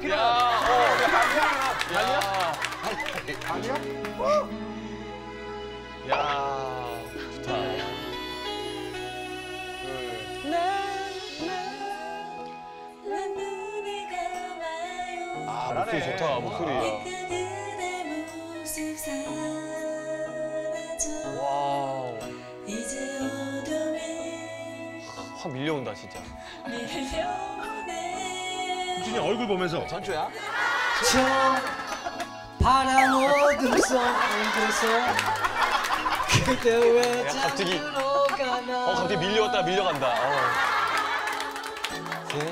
필요하다, 아니야? 아니야? 아니야? 야, 좋다. 아, 목소리 좋다, 목소리. 와우. 확 밀려온다, 진짜. 밀려오네. 준이 얼굴 보면서 전주야? 저 파란 어둠 속에서 그대 왜 야, 갑자기. 잠들어 가나 어 갑자기 밀려왔다 밀려간다. 어.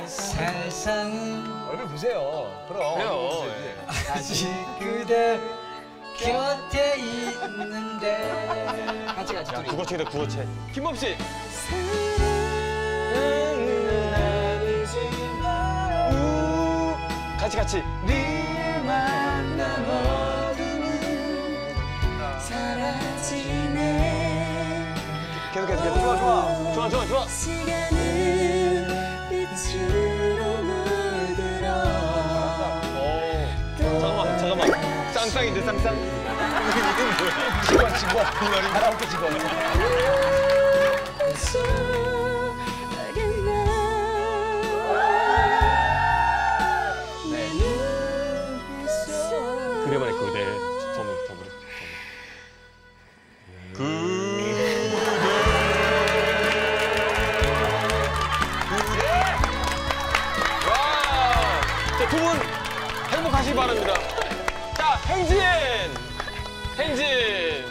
세상은 얼굴 보세요. 그럼. 그래요. 아직 그대 곁에 있는데 같이 같이 야 국어책이다 국어책. 김범 씨. 같이 같이. 계속 계속 계속. 좋아 좋아. 좋아 좋아 좋아. 시간은 빛으로 물들어 오. 잠깐만 잠깐만. 쌍쌍인데 쌍쌍. 이게 뭐야? 직원, 직원. 가라오케 직원. 노래만 했고 네. 저물 저물 그 두분 행복하시기 바랍니다. 자, 행진! 행진!